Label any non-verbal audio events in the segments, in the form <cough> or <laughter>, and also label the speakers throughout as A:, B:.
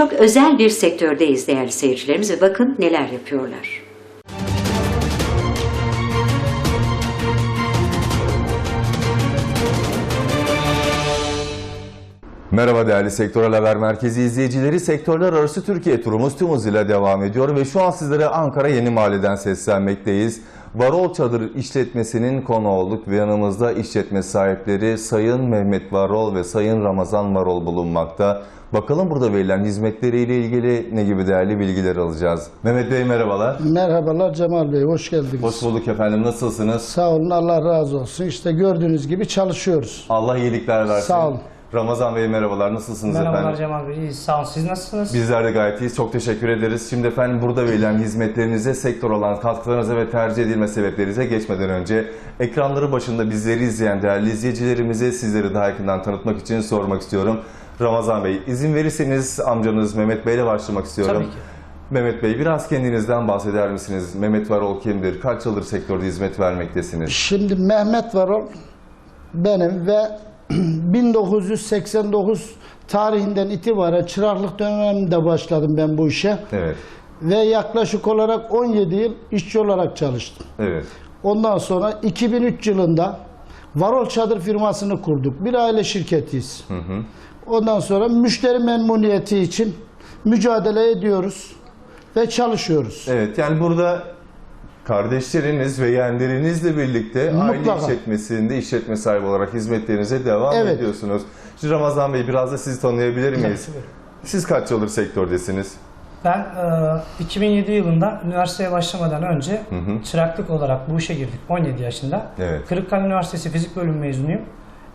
A: çok özel bir sektördeyiz değerli seyircilerimiz ve bakın neler yapıyorlar.
B: Merhaba değerli Sektörel Haber Merkezi izleyicileri. Sektörler arası Türkiye turumuz tüm hızıyla devam ediyor ve şu an sizlere Ankara Yeni Mahalle'den seslenmekteyiz. Varol Çadır işletmesinin konu olduk ve yanımızda işletme sahipleri Sayın Mehmet Varol ve Sayın Ramazan Varol bulunmakta. Bakalım burada verilen hizmetleriyle ilgili ne gibi değerli bilgiler alacağız. Mehmet Bey merhabalar.
C: Merhabalar Cemal Bey, hoş geldiniz.
B: Hoş bulduk efendim. Nasılsınız?
C: Sağ olun, Allah razı olsun. İşte gördüğünüz gibi çalışıyoruz.
B: Allah iyilikler versin.
C: Sağ olun.
B: Ramazan Bey merhabalar. Nasılsınız
D: Merhabalar
B: efendim?
D: Cemal Bey. İyi, sağ olun. Siz nasılsınız?
B: Bizler de gayet iyiyiz. Çok teşekkür ederiz. Şimdi efendim burada verilen hizmetlerinize, sektör olan katkılarınıza ve tercih edilme sebeplerinize geçmeden önce ekranları başında bizleri izleyen değerli izleyicilerimize sizleri daha yakından tanıtmak için sormak istiyorum. Ramazan Bey, izin verirseniz amcanız Mehmet Bey ile başlamak istiyorum.
D: Tabii ki.
B: Mehmet Bey biraz kendinizden bahseder misiniz? Mehmet Varol kimdir? Kaç yıldır sektörde hizmet vermektesiniz?
C: Şimdi Mehmet Varol benim ve <clears throat> 1989 tarihinden itibaren çıraklık döneminde başladım ben bu işe.
B: Evet,
C: Ve yaklaşık olarak 17 yıl işçi olarak çalıştım.
B: evet,
C: Ondan sonra 2003 yılında Varol Çadır firmasını kurduk. Bir aile şirketiyiz. Ondan sonra müşteri memnuniyeti için mücadele ediyoruz ve çalışıyoruz.
B: Evet yani burada kardeşleriniz ve yeğenlerinizle birlikte aile
C: Mutlaka.
B: işletmesinde işletme sahibi olarak hizmetlerinize devam
C: Evet.
B: ediyorsunuz. Şimdi Ramazan Bey biraz da sizi tanıyabilir miyiz?
D: Tabii.
B: Siz kaç yıldır sektördesiniz?
D: Ben e, 2007 yılında üniversiteye başlamadan önce çıraklık olarak bu işe girdik 17 yaşında.
B: Evet.
D: Kırıkkale Üniversitesi Fizik Bölümü mezunuyum.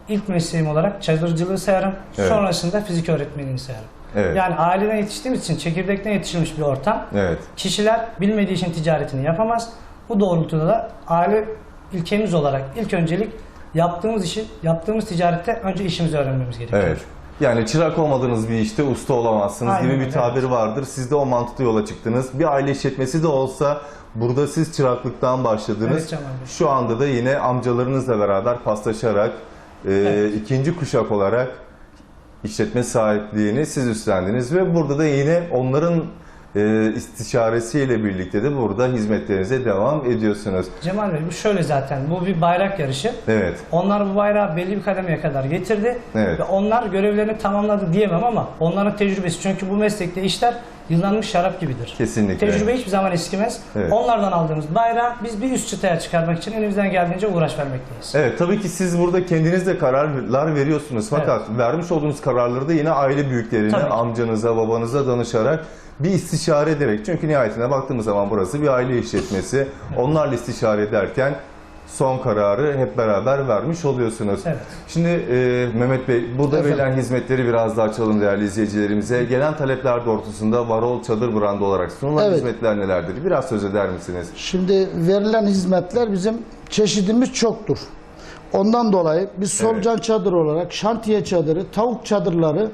D: İlk mesleğim olarak çadırcılığı sayarım.
B: Evet.
D: Sonrasında fizik öğretmenliğini sayarım.
B: Evet.
D: Yani aileden yetiştiğimiz için çekirdekten yetiştirilmiş bir ortam.
B: Evet.
D: Kişiler bilmediği için ticaretini yapamaz. Bu doğrultuda da aile ilkemiz olarak ilk öncelik yaptığımız işi, yaptığımız ticarette önce işimizi öğrenmemiz gerekiyor.
B: Evet. Yani çırak olmadığınız bir işte usta olamazsınız
D: Aynen
B: gibi bir tabir vardır. Siz de o mantıklı yola çıktınız. Bir aile işletmesi de olsa burada siz çıraklıktan başladınız.
D: Evet.
B: Şu anda da yine amcalarınızla beraber paslaşarak e,
D: Evet.
B: ikinci kuşak olarak işletme sahipliğini siz üstlendiniz ve burada da yine onların e, istişaresiyle birlikte de burada hizmetlerinize devam ediyorsunuz.
D: Cemal Bey bu şöyle zaten bu bir bayrak yarışı.
B: Evet.
D: Onlar bu bayrağı belli bir kademeye kadar getirdi
B: Evet.
D: ve onlar görevlerini tamamladı diyemem ama onların tecrübesi çünkü bu meslekte işler yıllanmış şarap gibidir.
B: Kesinlikle.
D: Tecrübe hiçbir zaman eskimez.
B: Evet.
D: Onlardan aldığımız bayrağı biz bir üst çıtaya çıkarmak için elimizden geldiğince uğraş vermekteyiz.
B: Evet tabii ki siz burada kendiniz de kararlar veriyorsunuz fakat vermiş olduğunuz kararları da yine aile büyüklerine,
D: Tabii
B: amcanıza, babanıza danışarak bir istişare ederek çünkü nihayetinde baktığımız zaman burası bir aile işletmesi. Onlarla istişare ederken son kararı hep beraber vermiş oluyorsunuz.
D: Evet.
B: Şimdi e, Mehmet Bey burada
C: Efendim?
B: verilen hizmetleri biraz daha açalım değerli izleyicilerimize. Gelen talepler doğrultusunda Varol Çadır brandı olarak sunulan
C: Evet.
B: hizmetler nelerdir? Biraz söz eder misiniz?
C: Şimdi verilen hizmetler bizim çeşidimiz çoktur. Ondan dolayı biz solucan çadır olarak şantiye çadırı, tavuk çadırları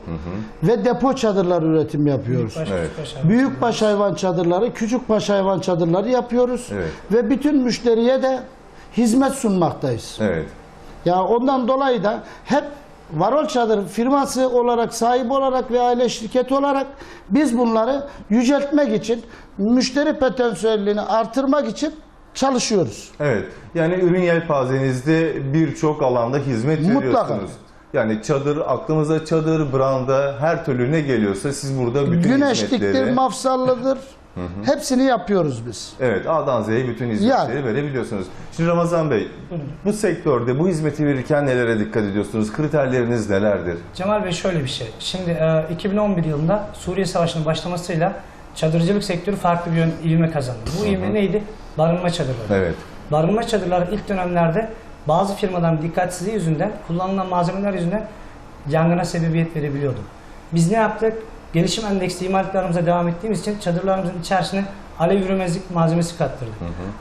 C: ve depo çadırları üretim yapıyoruz.
D: Baş-
B: Evet.
C: Büyükbaş hayvan çadırları, küçükbaş hayvan çadırları yapıyoruz.
B: Evet.
C: Ve bütün müşteriye de hizmet sunmaktayız.
B: Evet.
C: Ya ondan dolayı da hep Varol Çadır firması olarak, sahip olarak ve aile şirketi olarak biz bunları yüceltmek için, müşteri potansiyelini artırmak için çalışıyoruz.
B: Evet. Yani ürün yelpazenizde birçok alanda hizmet
C: Mutlaka.
B: veriyorsunuz. Yani çadır, aklımıza çadır, branda, her türlü ne geliyorsa siz burada bütün
C: Güneşliktir,
B: hizmetleri...
C: mafsallıdır. Hepsini yapıyoruz biz.
B: Evet, A'dan Z'ye bütün hizmetleri
C: Yani.
B: verebiliyorsunuz. Şimdi Ramazan Bey, bu sektörde bu hizmeti verirken nelere dikkat ediyorsunuz? Kriterleriniz nelerdir?
D: Cemal Bey şöyle bir şey. Şimdi e, 2011 yılında Suriye Savaşı'nın başlamasıyla çadırcılık sektörü farklı bir yön, ivme kazandı. Bu ivme neydi? Barınma çadırları.
B: Evet.
D: Barınma çadırları ilk dönemlerde bazı firmaların dikkatsizliği yüzünden, kullanılan malzemeler yüzünden yangına sebebiyet verebiliyordu. Biz ne yaptık? Gelişim endeksli imalatlarımıza devam ettiğimiz için çadırlarımızın içerisine alev yürümezlik malzemesi kattırdık.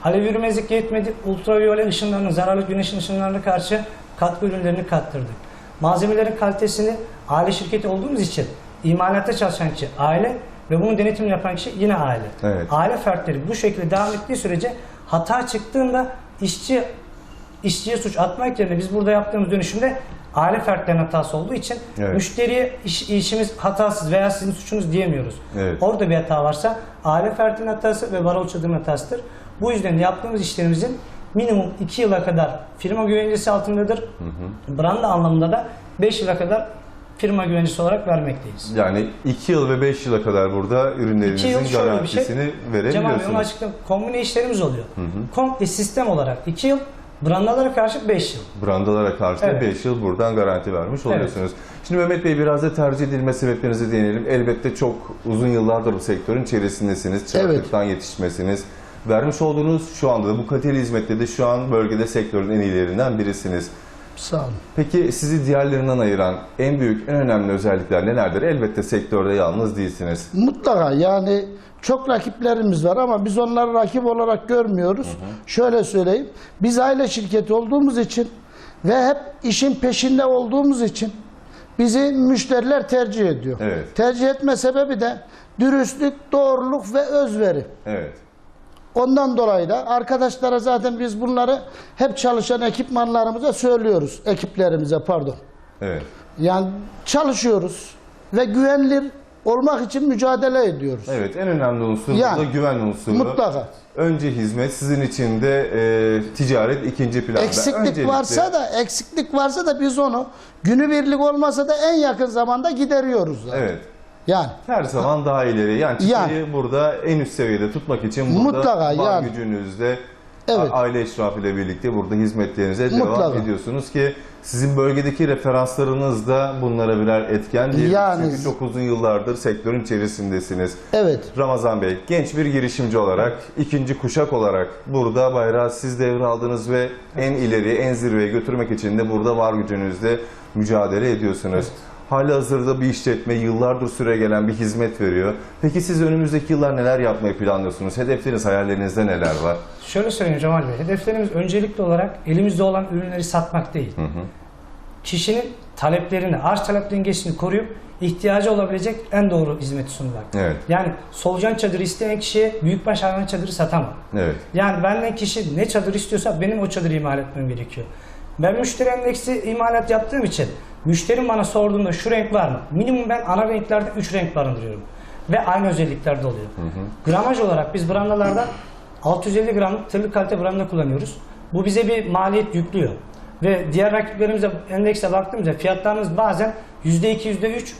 D: Alev yürümezlik yetmedi, ultraviyole ışınlarına, zararlı güneş ışınlarına karşı katkı ürünlerini kattırdık. Malzemelerin kalitesini aile şirketi olduğumuz için imalatta çalışan kişi aile ve bunun denetimini yapan kişi yine aile.
B: Evet.
D: Aile fertleri bu şekilde devam ettiği sürece hata çıktığında işçi işçiye suç atmak yerine biz burada yaptığımız dönüşümde aile fertlerinin hatası olduğu için
B: Evet.
D: müşteriye iş, işimiz hatasız veya sizin suçunuz diyemiyoruz.
B: Evet.
D: Orada bir hata varsa aile fertinin hatası ve varol çadırın hatasıdır. Bu yüzden yaptığımız işlerimizin minimum 2 yıla kadar firma güvencesi altındadır. Branda anlamında da 5 yıla kadar firma güvencesi olarak vermekteyiz.
B: Yani 2 yıl ve 5 yıla kadar burada
D: şöyle bir
B: garantisini
D: şey. Cemal Bey onu
B: verebiliyorsunuz.
D: açıklayayım. Kombine işlerimiz oluyor. Komple sistem olarak 2 yıl, brandalara karşı 5 yıl.
B: Brandalara karşı
D: Evet.
B: 5 yıl buradan garanti vermiş oluyorsunuz. Şimdi Mehmet Bey biraz da tercih edilme sebeplerinize değinelim. Elbette çok uzun yıllardır bu sektörün içerisindesiniz. Çıraklıktan yetişmesiniz. Vermiş olduğunuz şu anda da bu kaliteli hizmette de şu an bölgede sektörün en iyilerinden birisiniz.
C: Sağ olun.
B: Peki sizi diğerlerinden ayıran en büyük, en önemli özellikler nelerdir? Elbette sektörde yalnız değilsiniz.
C: Mutlaka yani çok rakiplerimiz var ama biz onları rakip olarak görmüyoruz. Şöyle söyleyeyim. Biz aile şirketi olduğumuz için ve hep işin peşinde olduğumuz için bizi müşteriler tercih ediyor.
B: Evet.
C: Tercih etme sebebi de dürüstlük, doğruluk ve özveri.
B: Evet.
C: Ondan dolayı da arkadaşlara zaten biz bunları hep çalışan ekipmanlarımıza söylüyoruz. Ekiplerimize pardon.
B: Evet.
C: Yani çalışıyoruz ve güvenilir olmak için mücadele ediyoruz.
B: Evet, en önemli unsur
C: Yani,
B: burada güven unsuru.
C: Mutlaka.
B: Önce hizmet, sizin için de e, ticaret ikinci planda.
C: Eksiklik
B: Öncelikle-
C: varsa da eksiklik varsa da biz onu günübirlik olmasa da en yakın zamanda gideriyoruz zaten.
B: Evet.
C: Yani
B: Her zaman daha ileri. Yani çıtayı
C: Yani.
B: burada en üst seviyede tutmak için burada
C: Mutlaka,
B: var
C: yani.
B: gücünüzle
C: Evet.
B: aile eşrafıyla birlikte burada hizmetlerinize devam
C: Mutlaka.
B: ediyorsunuz ki sizin bölgedeki referanslarınız da bunlara birer etken değil.
C: Yani.
B: Çünkü çok uzun yıllardır sektörün içerisindesiniz.
C: evet.
B: Ramazan Bey, genç bir girişimci olarak, ikinci kuşak olarak burada bayrağı siz devraldınız ve en ileri, en zirveye götürmek için de burada var gücünüzle mücadele ediyorsunuz. Hali hazırda bir işletme yıllardır süre gelen bir hizmet veriyor. Peki siz önümüzdeki yıllar neler yapmayı planlıyorsunuz? Hedefleriniz, hayallerinizde neler var?
D: Şöyle söyleyeyim Cemal Bey, hedeflerimiz öncelikli olarak elimizde olan ürünleri satmak değil. Kişinin taleplerini, arz talep dengesini koruyup ihtiyacı olabilecek en doğru hizmeti sunmak.
B: Evet.
D: Yani solucan çadırı isteyen kişiye büyükbaş hayvan çadırı satamam.
B: Evet.
D: Yani benden kişi ne çadır istiyorsa benim o çadırı imal etmem gerekiyor. Ben müşteri endeksi imalat yaptığım için müşterim bana sorduğunda şu renk var mı? Minimum ben ana renklerde 3 renk barındırıyorum. Ve aynı özelliklerde oluyor. Gramaj olarak biz brandalarda 650 gramlık tırlık kalite branda kullanıyoruz. Bu bize bir maliyet yüklüyor. Ve diğer rakiplerimize endekse baktığımızda fiyatlarımız bazen %2, %3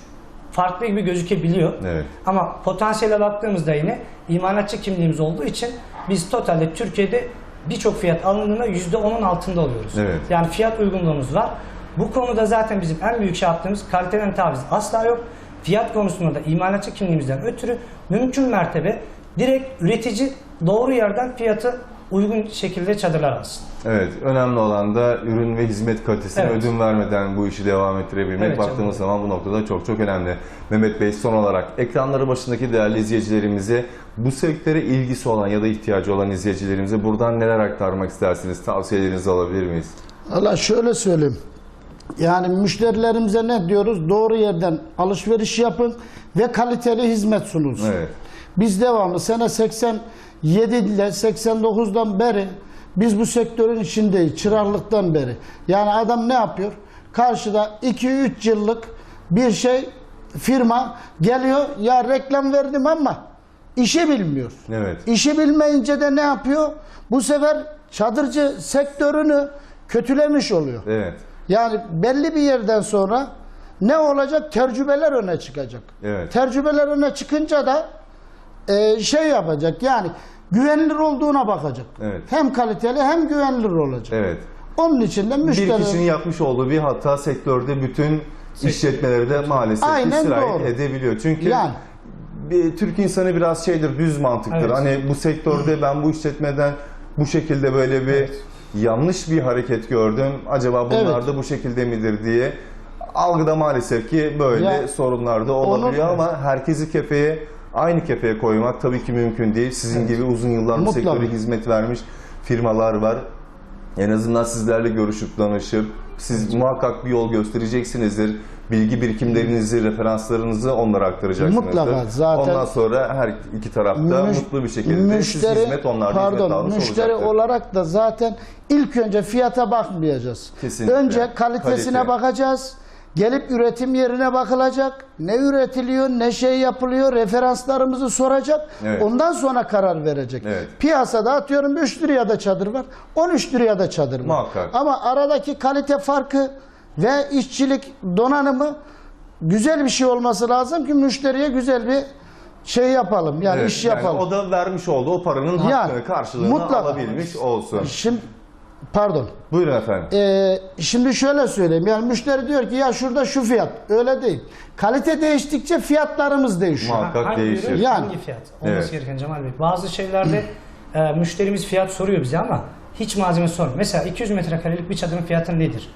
D: farklı gibi gözükebiliyor.
B: Evet.
D: Ama potansiyele baktığımızda yine imalatçı kimliğimiz olduğu için biz totalde Türkiye'de birçok fiyat alındığında %10'un altında oluyoruz.
B: Evet.
D: Yani fiyat uygunluğumuz var. Bu konuda zaten bizim en büyük şey yaptığımız kaliteden taviz asla yok. Fiyat konusunda da imalatçı kimliğimizden ötürü mümkün mertebe direkt üretici doğru yerden fiyatı uygun şekilde çadırlar alsın.
B: Evet, önemli olan da ürün ve hizmet kalitesine
D: Evet.
B: ödün vermeden bu işi devam ettirebilmek.
D: Evet,
B: Baktığımız zaman bu noktada çok çok önemli. Mehmet Bey son olarak ekranları başındaki değerli izleyicilerimize bu sektöre ilgisi olan ya da ihtiyacı olan izleyicilerimize buradan neler aktarmak istersiniz? Tavsiyelerinizi alabilir miyiz?
C: Valla şöyle söyleyeyim. Yani müşterilerimize ne diyoruz? Doğru yerden alışveriş yapın ve kaliteli hizmet sunulsun.
B: Evet.
C: Biz devamlı sene 87 ile 89'dan beri biz bu sektörün içindeyiz. Çıraklıktan beri. Yani adam ne yapıyor? Karşıda 2-3 yıllık bir şey firma geliyor ya reklam verdim ama işi bilmiyor.
B: Evet.
C: İşi bilmeyince de ne yapıyor? Bu sefer çadırcı sektörünü kötülemiş oluyor.
B: Evet.
C: Yani belli bir yerden sonra ne olacak? Tecrübeler öne çıkacak.
B: Evet.
C: Tecrübeler öne çıkınca da e, şey yapacak yani güvenilir olduğuna bakacak.
B: Evet.
C: Hem kaliteli hem güvenilir olacak.
B: Evet.
C: Onun için de
B: Bir
C: müşteri
B: kişinin yapmış olduğu bir hata sektörde bütün işletmeleri de maalesef
C: Aynen doğru.
B: edebiliyor. Çünkü
C: Yani.
B: bir Türk insanı biraz şeydir, düz mantıktır.
D: Evet.
B: Hani bu sektörde ben bu işletmeden bu şekilde böyle bir yanlış bir hareket gördüm. Acaba bunlar
C: Evet.
B: da bu şekilde midir diye algıda maalesef ki böyle
C: Ya,
B: sorunlar da olabiliyor
C: onu-
B: ama herkesi kefeye aynı kefeye koymak tabii ki mümkün değil. Sizin gibi uzun yıllar bu sektöre hizmet vermiş firmalar var. En azından sizlerle görüşüp danışıp Siz muhakkak bir yol göstereceksinizdir. Bilgi birikimlerinizi, referanslarınızı onlara aktaracaksınızdır.
C: Mutlaka, zaten-
B: Ondan sonra her iki tarafta
C: Müş-
B: mutlu bir şekilde de siz hizmet onlarda hizmet
C: pardon,
B: almış
C: müşteri
B: olacaktır.
C: olarak da zaten ilk önce fiyata bakmayacağız.
B: Kesinlikle.
C: Önce kalitesine
B: Kalite.
C: bakacağız. Gelip üretim yerine bakılacak. Ne üretiliyor, ne şey yapılıyor, referanslarımızı soracak.
B: Evet.
C: Ondan sonra karar verecek.
B: Evet.
C: Piyasada atıyorum 3 liraya da çadır var, 13 liraya da çadır var.
B: Muhakkak.
C: Ama aradaki kalite farkı ve işçilik donanımı güzel bir şey olması lazım ki müşteriye güzel bir şey yapalım. Yani
B: Evet,
C: iş
B: yani
C: yapalım.
B: o da vermiş olduğu o paranın
C: Yani,
B: hakkını, karşılığını
C: mutlaka.
B: alabilmiş olsun.
C: Şimdi pardon.
B: Buyurun efendim.
C: Ee, şimdi şöyle söyleyeyim. Yani müşteri diyor ki ya şurada şu fiyat. Öyle değil. Kalite değiştikçe fiyatlarımız değişiyor.
B: Muhakkak
D: hangi
B: değişir.
D: ürün,
C: Yani.
D: hangi fiyat olması
B: Evet.
D: gereken Cemal Bey. Bazı şeylerde e, müşterimiz fiyat soruyor bize ama hiç malzeme sormuyor. Mesela 200 metrekarelik bir çadırın fiyatı nedir?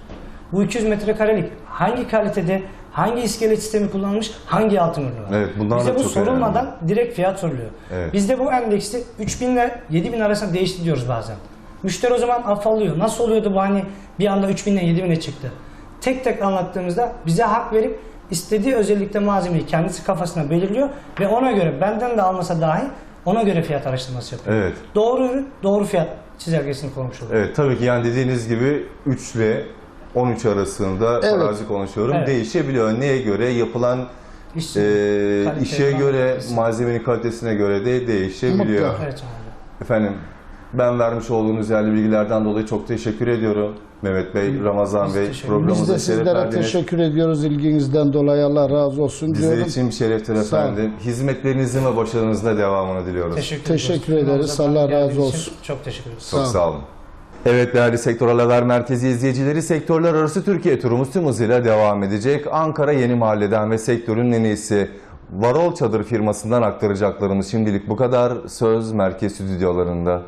D: Bu 200 metrekarelik hangi kalitede, hangi iskelet sistemi kullanılmış, hangi altın ürünü var?
B: Evet, bunlar
D: Bize
B: da
D: bu
B: çok
D: sorulmadan direkt fiyat soruluyor.
B: Evet.
D: Bizde bu endekste 3000 ile 7000 arasında değişti diyoruz bazen. Müşteri o zaman afallıyor. Nasıl oluyordu bu hani bir anda 3000'den 7000'e çıktı? Tek tek anlattığımızda bize hak verip istediği özellikle malzemeyi kendisi kafasına belirliyor ve ona göre benden de almasa dahi ona göre fiyat araştırması yapıyor.
B: Evet.
D: Doğru ürün, doğru fiyat çizelgesini koymuş oluyor.
B: Evet tabii ki yani dediğiniz gibi 3 ile 13 arasında
C: Evet.
B: farazi konuşuyorum.
D: Evet.
B: Değişebiliyor. Neye göre? Yapılan
D: İş,
B: e,
D: kalite,
B: işe göre,
D: kalitesi.
B: malzemenin kalitesine göre de değişebiliyor.
C: Mutlaka.
D: Evet.
B: Efendim ben vermiş olduğunuz değerli bilgilerden dolayı çok teşekkür ediyorum. Mehmet Bey, Ramazan
D: Biz
B: Bey
D: teşekkür-
B: programımıza
C: Biz de
B: şeref
C: sizlere
B: verdiniz.
C: teşekkür ediyoruz ilginizden dolayı. Allah razı olsun
B: Bizler
C: diyorum.
B: için bir şereftir
C: Sağ olun.
B: efendim. Hizmetlerinizin ve başarınızın da devamını diliyoruz.
D: Teşekkür,
C: Teşekkür
D: ediyoruz.
C: ederiz. Allah razı
D: için
C: olsun.
D: Çok teşekkür ederiz.
B: Çok
C: Sağ
B: sağ olun. Evet değerli Sektörel Haber Merkezi izleyicileri sektörler arası Türkiye turumuz tüm hızıyla devam edecek. Ankara Yeni Mahalle'den ve sektörün en iyisi Varol Çadır firmasından aktaracaklarımız şimdilik bu kadar. Söz merkez stüdyolarında.